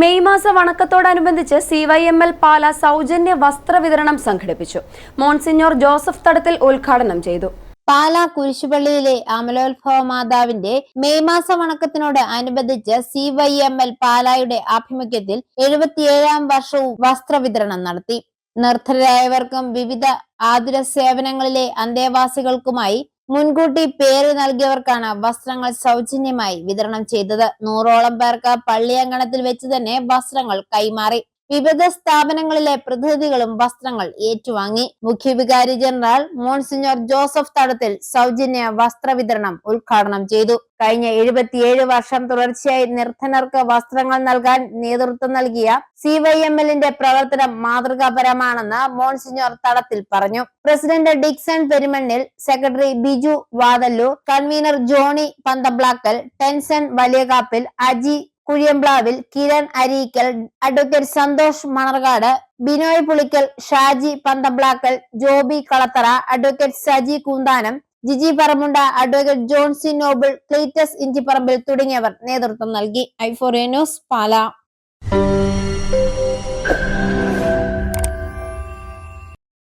May മാസ വണക്കത്തോടനുബന്ധിച്ച് C Y M L Pala സൗജന്യ വസ്ത്രവിതരണം സംഘടിപ്പിച്ചു. മോൺസിഞ്ഞോർ ജോസഫ് തടത്തിൽ ഉദ്ഘാടനം ചെയ്തു. പാല കുരിശുപള്ളിയിലെ അമലോത്ഭവ മാതാവിന്റെ മെയ് മാസ വണക്കത്തിനോട് അനുബന്ധിച്ച് സി വൈ എം എൽ പാലായുടെ ആഭിമുഖ്യത്തിൽ എഴുപത്തിയേഴാം വർഷവും വസ്ത്രവിതരണം നടത്തി. നിർദ്ധരായവർക്കും വിവിധ ആതുര സേവനങ്ങളിലെ അന്തേവാസികൾക്കുമായി മുൻകൂട്ടി പേര് നൽകിയവർക്കാണ് വസ്ത്രങ്ങൾ സൗജന്യമായി വിതരണം ചെയ്തത്. നൂറോളം പേർക്ക് പള്ളിയങ്കണത്തിൽ വെച്ച് തന്നെ വസ്ത്രങ്ങൾ കൈമാറി. വിവിധ സ്ഥാപനങ്ങളിലെ പ്രതിനിധികളും വസ്ത്രങ്ങൾ ഏറ്റുവാങ്ങി. മുഖ്യവികാരി ജനറൽ മോൺസിഞ്ഞോർ ജോസഫ് തടത്തിൽ സൗജന്യ വസ്ത്ര വിതരണം ഉദ്ഘാടനം ചെയ്തു. കഴിഞ്ഞ എഴുപത്തിയേഴ് വർഷം തുടർച്ചയായി നിർധനർക്ക് വസ്ത്രങ്ങൾ നൽകാൻ നേതൃത്വം നൽകിയ സി വൈ എം എല്ലിന്റെ പ്രവർത്തനം മാതൃകാപരമാണെന്ന് മോൺസിഞ്ഞോർ തടത്തിൽ പറഞ്ഞു. President Dixon Perumannil secretary Biju Vathallur convener Johny Panthablackal Tenson Valiyakappil Aji Kuzhiyamplavil Kiran Areekal advocate Santhosh Manarcad Binoy Pulickal Shaji Panthablackal Joby Kalathara advocate Saji Koonthanam Jiji Paramunda advocate Johnsy Noble Cletus Inchiparambil തുടങ്ങിയവർ നേതൃത്വം നൽകി. Iforia news പാല.